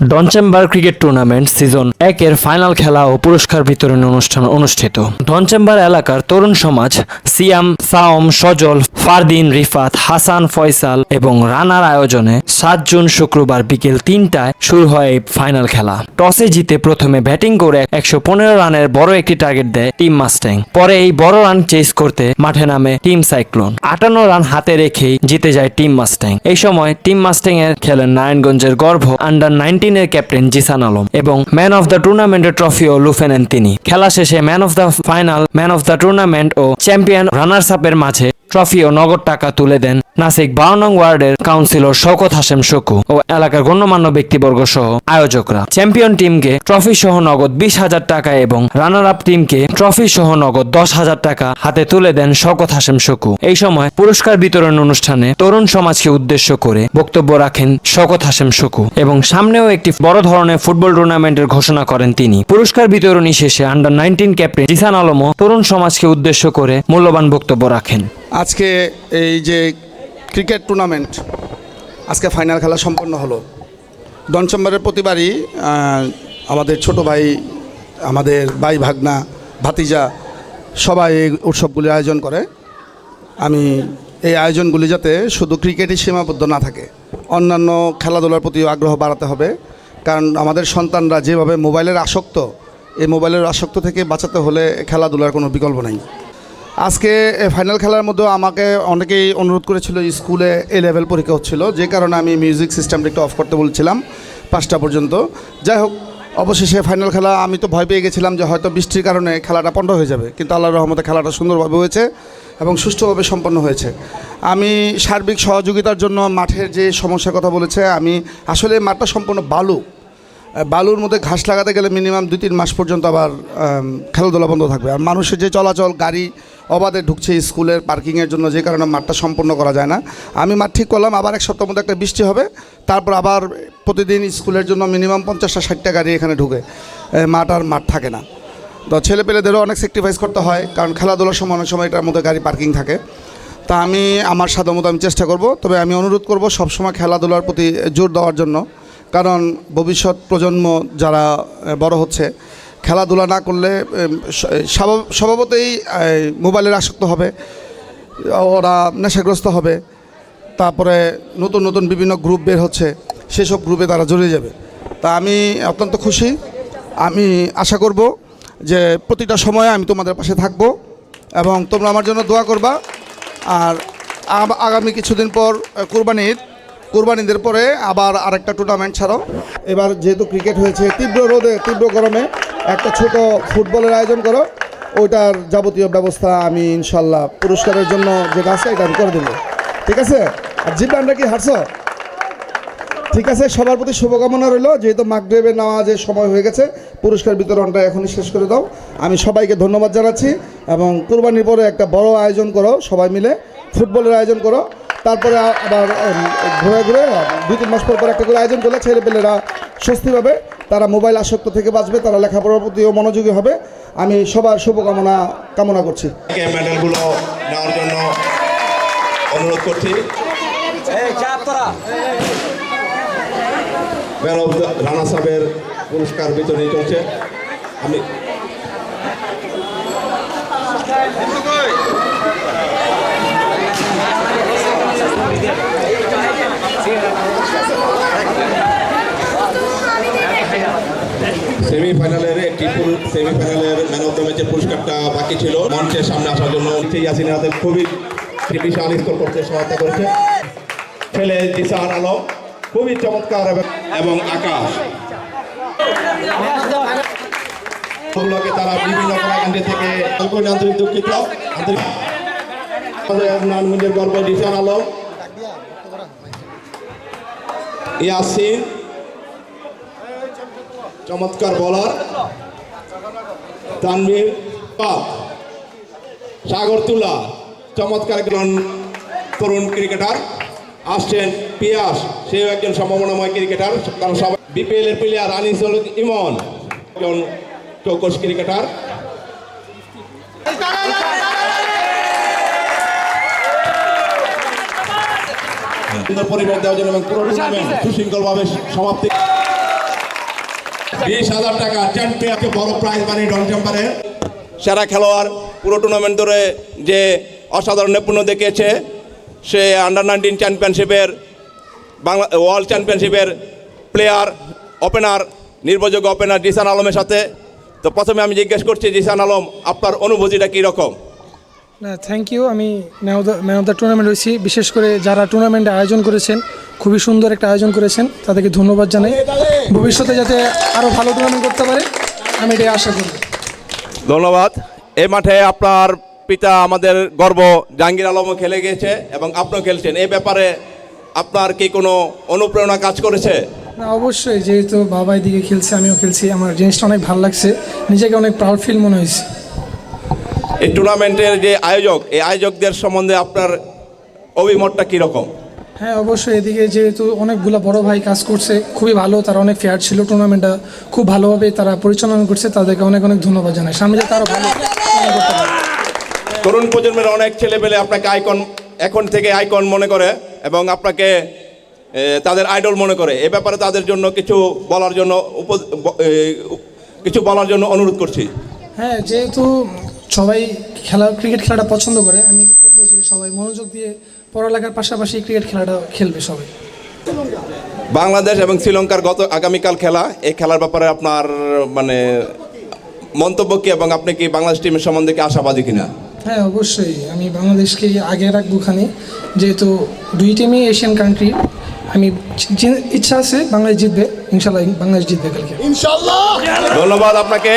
ডনচেম্বার cricket tournament season একের final খেলা ও পুরস্কার বিতরণ অনুষ্ঠান অনুষ্ঠিত। ডনচেম্বার এলাকার তরুণ সমাজ সিয়াম, সাওম, সজল, ফারদিন, রিফাত, হাসান, ফয়সাল এবং রানার আয়োজনে সাত জুন শুক্রবার বিকেল তিনটায় শুরু হয় এই ফাইনাল খেলা। টসে জিতে প্রথমে ব্যাটিং করে একশো পনেরো রানের বড় একটি টার্গেট দেয় টিম মাস্ট্যাং পরে এই বড় রান চেস করতে মাঠে নামে টিম সাইক্লোন আটান্ন রান হাতে রেখেই জিতে যায় টিম মাস্ট্যাং এই সময় টিম মাস্ট্যাং এর খেলেন নারায়ণগঞ্জের গর্ভ আন্ডার নাইনটিনের ক্যাপ্টেন জিসান আলম এবং ম্যান অফ দ্য টুর্নামেন্টের ট্রফিও লুফে নেন তিনি খেলা শেষে man of the final, man of the tournament O champion runners আপের মাঝে ট্রফি ও নগদ টাকা তুলে দেন নাসিক বাউনং ওয়ার্ডের কাউন্সিলর শওকত হাসেম শকু ও এলাকার গণ্যমান্য ব্যক্তিবর্গ সহ আয়োজকরা। চ্যাম্পিয়ন টিমকে ট্রফি সহ নগদ বিশ হাজার টাকা এবং রানার আপ টিমকে ট্রফি সহ নগদ দশ হাজার টাকা হাতে তুলে দেন শওকত হাসেম শকু। এই সময় পুরস্কার বিতরণ অনুষ্ঠানে তরুণ সমাজকে উদ্দেশ্য করে বক্তব্য রাখেন শওকত হাসেম শকু এবং সামনেও একটি বড় ধরনের ফুটবল টুর্নামেন্টের ঘোষণা করেন তিনি। পুরস্কার বিতরণী শেষে আন্ডার নাইনটিন ক্যাপ্টেন জিসান আলমও তরুণ সমাজকে উদ্দেশ্য করে মূল্যবান বক্তব্য রাখেন। আজকে এই যে ক্রিকেট টুর্নামেন্ট, আজকে ফাইনাল খেলা সম্পন্ন হলো। ডনচম্বরের প্রতিবারই আমাদের ছোট ভাই, আমাদের ভাই ভাগনা, ভাতিজা সবাই এই উৎসবগুলির আয়োজন করে। আমি এই আয়োজনগুলি যাতে শুধু ক্রিকেটই সীমাবদ্ধ না থাকে, অন্যান্য খেলাধুলার প্রতি আগ্রহ বাড়াতে হবে। কারণ আমাদের সন্তানরা যেভাবে মোবাইলের আসক্ত, এই মোবাইলের আসক্ত থেকে বাঁচাতে হলে খেলাধুলার কোনো বিকল্প নেই। আজকে ফাইনাল খেলার মধ্যে আমাকে অনেকেই অনুরোধ করেছিল স্কুলে এ লেভেল পরীক্ষা হচ্ছিল, যে কারণে আমি মিউজিক সিস্টেমটা একটু অফ করতে বলছিলাম পাঁচটা পর্যন্ত। যাই হোক, অবশেষে ফাইনাল খেলা, আমি তো ভয় পেয়ে গেছিলাম যে হয়তো বৃষ্টির কারণে খেলাটা পণ্ড হয়ে যাবে, কিন্তু আল্লাহ রহমতে খেলাটা সুন্দরভাবে হয়েছে এবং সুষ্ঠুভাবে সম্পন্ন হয়েছে। আমি সার্বিক সহযোগিতার জন্য মাঠের যে সমস্যার কথা বলেছে, আমি আসলে মাঠটা সম্পূর্ণ বালু। বালুর মধ্যে ঘাস লাগাতে গেলে মিনিমাম দুই তিন মাস পর্যন্ত আবার খেলাধুলা বন্ধ থাকবে। আর মানুষের যে চলাচল, গাড়ি অবাধে ঢুকছে স্কুলের পার্কিংয়ের জন্য, যে কারণে মাঠটা সম্পূর্ণ করা যায় না। আমি মাঠ ঠিক করলাম, আবার এক সপ্তাহের মধ্যে একটা বৃষ্টি হবে, তারপর আবার প্রতিদিন স্কুলের জন্য মিনিমাম পঞ্চাশটা ষাটটা গাড়ি এখানে ঢুকে। মাঠ আর মাঠ থাকে না। তো ছেলে পেলেদেরও অনেক স্যাক্রিফাইস করতে হয়, কারণ খেলাধুলার সময় অনেক সময় এটার মধ্যে গাড়ি পার্কিং থাকে। তা আমি, আমার সাধ্যমতো আমি চেষ্টা করব, তবে আমি অনুরোধ করব সবসময় খেলাধুলার প্রতি জোর দেওয়ার জন্য। কারণ ভবিষ্যৎ প্রজন্ম যারা বড় হচ্ছে খেলাধুলা না করলে স্বভাবতই মোবাইলের আসক্ত হবে। ওরা নেশাগ্রস্ত হবে। তারপরে নতুন নতুন বিভিন্ন গ্রুপ বের হচ্ছে। সেসব গ্রুপে তারা জড়িয়ে যাবে। তা আমি অত্যন্ত খুশি। আমি আশা করব যে প্রতিটা সময়ে আমি তোমাদের পাশে থাকব এবং তোমরা আমার জন্য দোয়া করবা। আর আগামী কিছুদিন পর কুরবানির, কুরবানিদের পরে আবার আরেকটা টুর্নামেন্ট ছাড়ো। এবার যেহেতু ক্রিকেট হয়েছে, তীব্র রোদে, তীব্র গরমে একটা ছোট ফুটবলের আয়োজন করো। ওইটার যাবতীয় ব্যবস্থা আমি ইনশাল্লাহ পুরস্কারের জন্য যেটা আছে এটা আমি করে দেবো। ঠিক আছে? আর জিব্রানরা কি হারছো? ঠিক আছে, সবার প্রতি শুভকামনা রইল। যেহেতু মাগরেবের নামাজের সময় হয়ে গেছে, পুরস্কার বিতরণটা এখনই শেষ করে দাও। আমি সবাইকে ধন্যবাদ জানাচ্ছি এবং কুরবানির পরে একটা বড় আয়োজন করো সবাই মিলে, ফুটবলের আয়োজন করো। তারপরে আবার ঘুরে ঘুরে দুই তিন মাস পর পর একটা করে আয়োজন করলে ছেলেপেলেরা স্বস্তি পাবে। তারা মোবাইল আসক্ত থেকে বাঁচবে তারা লেখাপড়ার প্রতিও মনোযোগী হবে। আমি সবার শুভকামনা কামনা করছি। মেডেলগুলো নেওয়ার জন্য অনুরোধ করছি। রানা সাহেবের পুরস্কার বিতরণী চলছে। আমি সেমিফাইনালের একটি সেমিফাইনালের ম্যান অফ দ্য ম্যাচের পুরস্কারটা বাকি ছিল। মঞ্চের সামনে আসার জন্য ইয়াসিনের হাতে খুবই বিশাল স্কোর করতে সহায়তা করেছে। ছেলে দিশান আলম খুবই চমৎকার এবং- আকাশ। তারা বিভিন্ন কলাকান্ডি থেকে আন্তরিক দুঃখিত। আন্তরিক গর্ব দিশান আলম। ইয়াসিন চমৎকার বলার তানভীর পাক সাগর তুলা চমৎকার একজন তরুণ ক্রিকেটার আসছেন পিয়াস সেও একজন সম্ভাবনাময় ক্রিকেটার কারণ সবাই বিপিএল এর প্লেয়ার আনিসুল ইমন একজন চৌকস ক্রিকেটার সুন্দর পরিবেশ দেওয়ার জন্য এবং পুরো টুর্নামেন্ট সুশৃঙ্খলভাবে সমাপ্তি বিশ হাজার টাকা চ্যাম্পিয়নকে বড় প্রাইজ মানি ডন চ্যাম্পারের সেরা খেলোয়াড় পুরো টুর্নামেন্ট ধরে যে অসাধারণ নৈপুণ্য দেখিয়েছে সে আন্ডার নাইনটিন চ্যাম্পিয়নশিপের বাংলা ওয়ার্ল্ড চ্যাম্পিয়নশিপের প্লেয়ার ওপেনার নির্ভরযোগ্য ওপেনার জিসান আলমের সাথে। তো প্রথমে আমি জিজ্ঞেস করছি জিসান আলম আপনার অনুভূতিটা কীরকম না থ্যাংক ইউ আমি ম্যান অফ দ্য টুর্নামেন্ট হয়েছি বিশেষ করে যারা টুর্নামেন্টে আয়োজন করেছেন খুবই সুন্দর একটা আয়োজন করেছেন। তাদেরকে ধন্যবাদ জানাই। ভবিষ্যতে যাতে আরও ভালো টুর্নামেন্ট করতে পারে আমি এটাই আশা করি। ধন্যবাদ। এই মাঠে আপনার পিতা আমাদের গর্ব জাহাঙ্গীর আলমও খেলে গিয়েছে এবং আপনিও খেলছেন। এই ব্যাপারে আপনার কি কোনো অনুপ্রেরণা কাজ করেছে? না অবশ্যই যেহেতু বাবা এদিকে খেলছে আমিও খেলছি। আমার জিনিসটা অনেক ভালো লাগছে। নিজেকে অনেক প্রাউড ফিল মনে হয়েছে। এই টুর্নামেন্টের যে আয়োজক এই আয়োজকদের সম্বন্ধে আপনার অভিমতটা কীরকম? হ্যাঁ অবশ্যই। এদিকে যেহেতু অনেকগুলো বড় ভাই কাজ করছে খুবই ভালো। তারা অনেক ফেয়ার ছিল টুর্নামেন্টটা খুব ভালোভাবে তারা পরিচালনা করছে। তাদেরকে অনেক অনেক ধন্যবাদ জানাই। সামনে যাতে আরও ভালো তরুণ প্রজন্মের অনেক ছেলেপেলে আপনাকে আইকন এখন থেকে আইকন মনে করে এবং আপনাকে তাদের আইডল মনে করে। এ ব্যাপারে তাদের জন্য কিছু বলার জন্য উপ- কিছু বলার জন্য অনুরোধ করছি। হ্যাঁ যেহেতু সবাই খেলা ক্রিকেট খেলাটা পছন্দ করে আমি বলব যে সবাই মনোযোগ দিয়ে পড়ালেখার পাশাপাশি ক্রিকেট খেলাটা খেলবে সবাই। বাংলাদেশ এবং শ্রীলঙ্কার গত আগামীকাল খেলা। এই খেলার ব্যাপারে আপনার মানে মন্তব্য কি এবং আপনি কি বাংলাদেশ টিমের সম্বন্ধে কি আশাবাদী কিনা? হ্যাঁ অবশ্যই। আমি বাংলাদেশকে আগে রাখব খানি যেহেতু দুই টিমই এশিয়ান কান্ট্রি আমি ইচ্ছা আছে বাংলাদেশ জিতবে। ইনশাল্লাহ বাংলাদেশ জিতবে কালকে। ইনশাল্লাহ! ধন্যবাদ আপনাকে।